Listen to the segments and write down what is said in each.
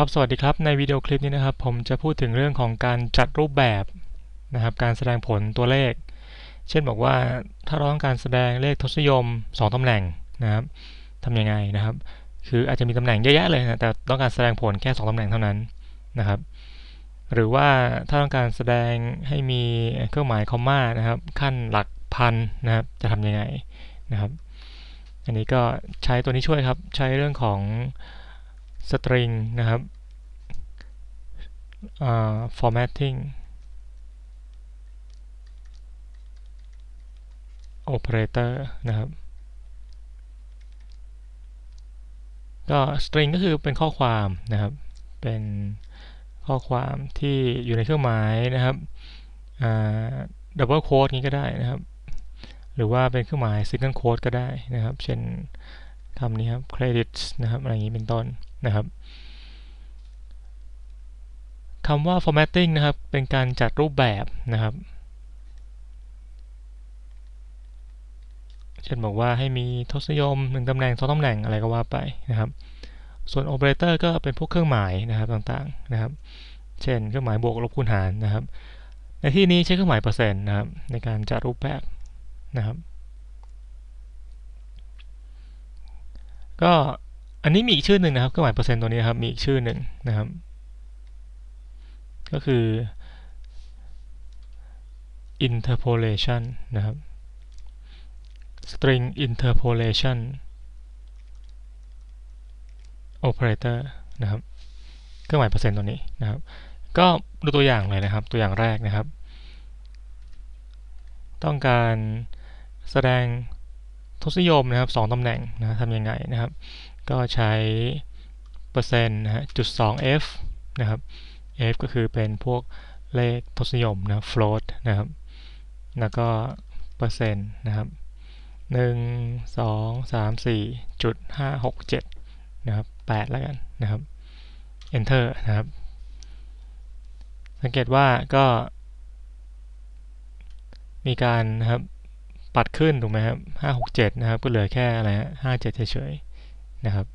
ครับสวัสดีครับในวิดีโอคลิปนี้นะครับ ผมจะพูดถึงเรื่องของการจัดรูปแบบนะครับ การแสดงผลตัวเลข เช่นบอกว่าถ้าเราต้องการแสดงเลขทศนิยม 2 ตำแหน่งนะครับทำยังไงนะครับ คืออาจจะมีตำแหน่งเยอะแยะเลยนะแต่ต้องการแสดงผลแค่ 2 ตำแหน่งเท่านั้นนะครับ หรือว่าถ้าต้องการแสดงให้มีเครื่องหมายคอมมานะครับ ขั้นหลักพันนะครับ จะทำยังไงนะครับ อันนี้ก็ใช้ตัวนี้ช่วยครับใช้เรื่องของ string นะครับ uh, formatting operator นะครับ ก็ string ก็คือเป็นข้อความนะครับ เป็นข้อความที่อยู่ในเครื่องหมายนะครับ double quote นี้ก็ได้นะครับ หรือว่าเป็นเครื่องหมาย single quote ก็ได้นะครับ เช่นคำนี้ครับ credits นะครับ อะไรอย่างนี้เป็นต้น นะครับคำว่า formatting นะครับ เป็นการจัดรูปแบบนะครับ เช่นบอกว่าให้มีทศนิยมหนึ่งตำแหน่งสองตำแหน่งอะไรก็ว่าไปนะครับ ส่วน operator ก็เป็นพวกเครื่องหมายนะครับต่างๆนะครับ เช่นเครื่องหมายบวกลบคูณหารนะครับ ในที่นี้ใช้เครื่องหมายเปอร์เซ็นต์นะครับในการจัดรูปแบบนะครับ ก็ อันนี้มีอีกชื่อหนึ่งนะครับเครื่องหมายเปอร์เซ็นต์ตัวนี้ครับมีอีกชื่อหนึ่งนะครับ ก็คือ interpolation นะครับ string interpolation operator นะครับเครื่องหมายเปอร์เซ็นต์ตัวนี้นะครับ ก็ดูตัวอย่างเลยนะครับ ตัวอย่างแรกนะครับ ต้องการแสดงทศนิยมนะครับสองตำแหน่งนะทำยังไงนะครับ ก็ใช้เปอร์เซ็นต์นะฮะจุดสอง f นะครับ f ก็คือเป็นพวกเลขทศนิยมนะ float นะครับ แล้วก็เปอร์เซ็นต์นะครับหนึ่งสองสามสี่จุดห้าหกเจ็ดนะครับแปดแล้วกันนะครับ enter นะครับ สังเกตว่าก็ มีการนะครับปัดขึ้นถูกไหมครับห้าหกเจ็ดนะครับ ก็เหลือแค่อะไรฮะห้าเจ็ดเฉยๆ นะครับ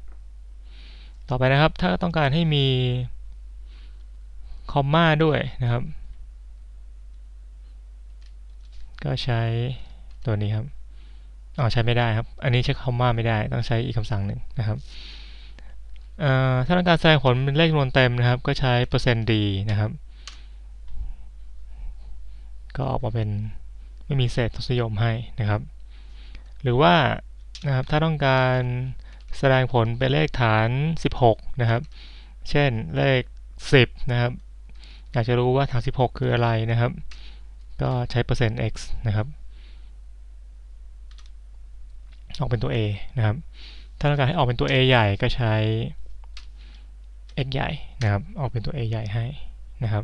ต่อไปนะครับ ถ้าต้องการให้มีคอมมาด้วยนะครับ ก็ใช้ตัวนี้ครับอ๋อใช้ไม่ได้ครับ อันนี้ใช้คอมมาไม่ได้ ต้องใช้อีกคำสั่งหนึ่งนะครับถ้าต้องการแสดงผลเป็นเลขจำนวนเต็มนะครับ ก็ใช้เปอร์เซ็นต์ดีนะครับ ก็ออกมาเป็นไม่มีเศษทศนิยมให้นะครับ หรือว่านะครับถ้าต้องการ แสดงผลเป็นเลขฐาน 16 นะครับ เช่นเลข 10 นะครับ อยากจะรู้ว่าฐาน 16 คืออะไรนะครับ ก็ใช้เปอร์เซ็นต์ x นะครับ ออกเป็นตัว a นะครับ ถ้าต้องการให้ออกเป็นตัว a ใหญ่ก็ใช้ x ใหญ่นะครับ ออกเป็นตัว a ใหญ่ให้นะครับ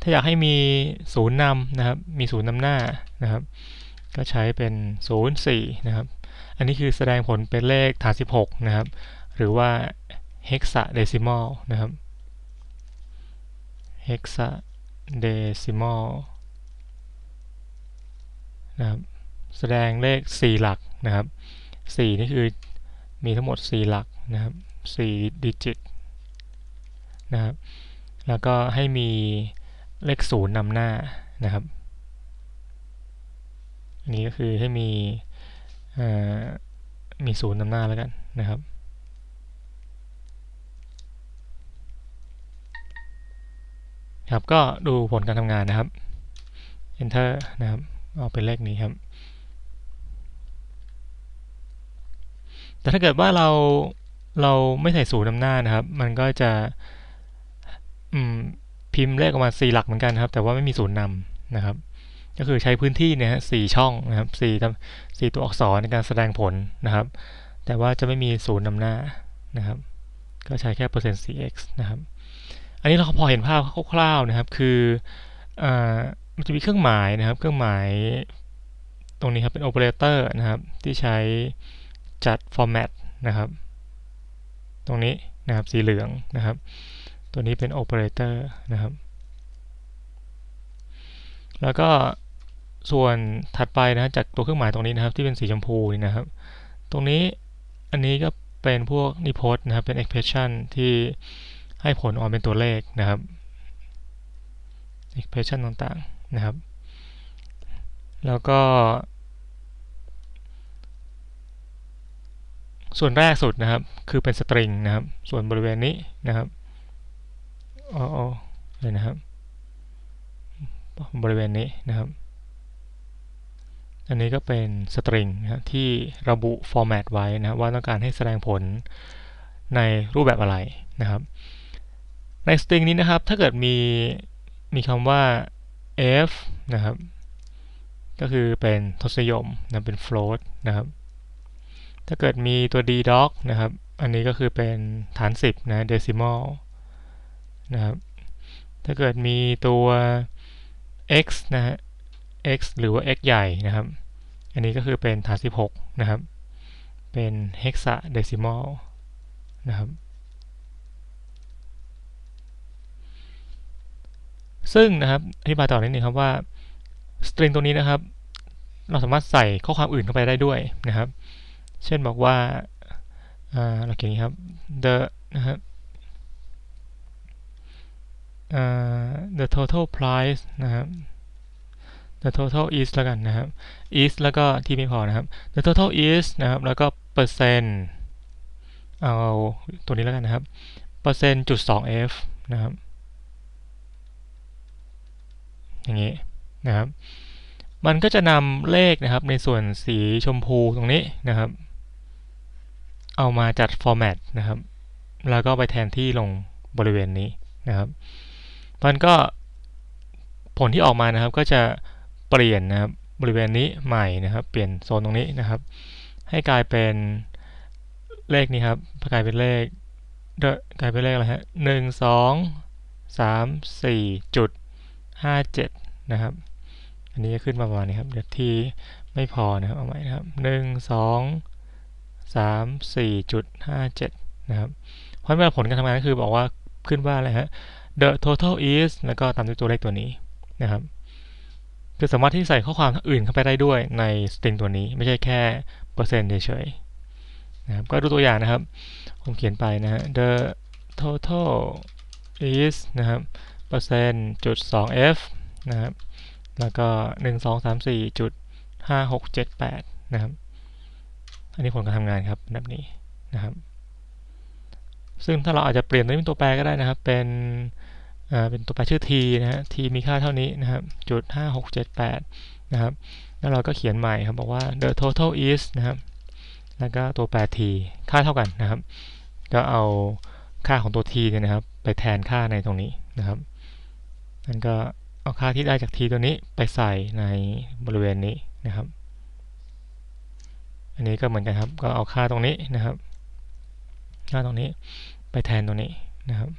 ถ้าอยากให้มีศูนย์นำนะครับ มีศูนย์นำหน้านะครับ ก็ใช้เป็น 0 4 นะครับ อันนี้คือแสดงผลเป็นเลขฐาน 16 นะครับ หรือว่า hexadecimal นะครับ hexadecimal นะครับแสดงเลข 4 หลักนะครับ 4 นี่คือมีทั้งหมด 4 หลักนะครับ 4 ดิจิตนะครับ แล้วก็ให้มีเลขศูนย์นำหน้านะครับ อันนี้ก็คือให้มี มีศูนย์นำหน้าแล้วกันนะครับ ครับก็ดูผลการทำงานนะครับ enter นะครับ เอาเป็นเลขนี้ครับ แต่ถ้าเกิดว่าเราเราไม่ใส่ศูนย์นำหน้านะครับ มันก็จะพิมพ์เลขออกมา4หลักเหมือนกันครับ แต่ว่าไม่มีศูนย์นำนะครับ ก็คือใช้พื้นที่เนี่ยสี่ช่องนะครับสี่สี่ตัวอักษรในการแสดงผลนะครับ แต่ว่าจะไม่มีศูนย์นำหน้านะครับ ก็ใช้แค่เปอร์เซ็นต์ 4x นะครับ อันนี้เราพอเห็นภาพคร่าวๆนะครับ คืออมันจะมีเครื่องหมายนะครับ เครื่องหมายตรงนี้ครับเป็นโอเปอเรเตอร์นะครับ ที่ใช้จัด format นะครับ ตรงนี้นะครับสีเหลืองนะครับ ตัวนี้เป็นโอเปอเรเตอร์นะครับ แล้วก็ ส่วนถัดไปนะฮะจากตัวเครื่องหมายตรงนี้นะครับ ที่เป็นสีชมพูนี่นะครับ ตรงนี้อันนี้ก็เป็นพวกนิพจน์นะครับเป็น expression ที่ให้ผลออกมาเป็นตัวเลขนะครับ expression ต่างๆนะครับ แล้วก็ ส่วนแรกสุดนะครับ คือเป็นสตริงนะครับ ส่วนบริเวณนี้นะครับอ๋อเลยนะครับ บริเวณนี้นะครับ อันนี้ก็เป็นสตริงนะที่ระบุฟอร์แมตไว้นะครับว่าต้องการให้แสดงผลในรูปแบบอะไรนะครับในสตริงนี้นะครับถ้าเกิดมีมีคำว่า f นะครับก็คือเป็นทศนิยมนะเป็น float นะครับ ถ้าเกิดมีตัว d doc นะครับ อันนี้ก็คือเป็นฐาน 10 นะ decimal นะครับ ถ้าเกิดมีตัว x นะฮะ x หรือว่า x ใหญ่นะครับ อันนี้ก็คือเป็นฐาน 16 นะครับ เป็น hexadecimal นะครับ ซึ่งนะครับอธิบายต่อนิดนึงครับว่าสตริงตัวนี้นะครับ เราสามารถใส่ข้อความอื่นเข้าไปได้ด้วยนะครับ เช่นบอกว่าเราเขียนนี้ครับ the นะครับ the total price นะครับ the total is แล้วกันนะครับ is แล้วก็ที่ไม่พอนะครับ the total is นะครับแล้วก็เปอร์เซ็นต์เอาตัวนี้แล้วกันนะครับเปอร์เซ็นต์จุดสอง f นะครับอย่างนี้นะครับ มันก็จะนำเลขนะครับในส่วนสีชมพูตรงนี้นะครับ เอามาจัดฟอร์แมตนะครับ แล้วก็ไปแทนที่ลงบริเวณนี้นะครับมันก็ผลที่ออกมานะครับก็จะ เปลี่ยนนะครับบริเวณนี้ใหม่นะครับ เปลี่ยนโซนตรงนี้นะครับ ให้กลายเป็นเลขนี้ครับกลายเป็นเลขเกลายเป็นเลขอะไรฮะหนึ่งสองสามสี่จุดห้าเจ็ดนะครับ อันนี้จะขึ้นมาประมาณนี้ครับ เดี๋ยวที่ไม่พอนะครับ เอาใหม่นะครับหนึ่งสองสามสี่จุดห้าเจ็ดนะครับ เพราะเวลาผลการทำงานก็คือบอกว่าขึ้นว่าอะไรฮะ the total is แล้วก็ตามด้วยตัวเลขตัวนี้นะครับ คือสามารถที่ใส่ข้อความอื่นเข้าไปได้ด้วยในสตริงตัวนี้ไม่ใช่แค่เปอร์เซ็นต์เฉยๆนะครับก็ดูตัวอย่างนะครับ ผมเขียนไปนะฮะ the total is นะครับเปอร์เซ็นต์จุดสอง f นะครับแล้วก็หนึ่งสองสามสี่จุดห้าหกเจ็ดแปดนะครับอันนี้ผลการทำงานครับแบบนี้นะครับ ซึ่งถ้าเราอาจจะเปลี่ยนตัวนี้เป็นตัวแปรก็ได้นะครับเป็น เป็นตัวแปรชื่อ t นะฮะ t มีค่าเท่านี้นะครับจุดห้าหกเจ็ดแปดนะครับ แล้วเราก็เขียนใหม่ครับบอกว่า the total is นะครับ แล้วก็ตัวแปร t ค่าเท่ากันนะครับ ก็เอาค่าของตัว t เนี่ยนะครับ ไปแทนค่าในตรงนี้นะครับนั่นก็เอาค่าที่ได้จาก t ตัวนี้ไปใส่ในบริเวณนี้นะครับ อันนี้ก็เหมือนกันครับ ก็เอาค่าตรงนี้นะครับ ค่าตรงนี้ไปแทนตรงนี้นะครับ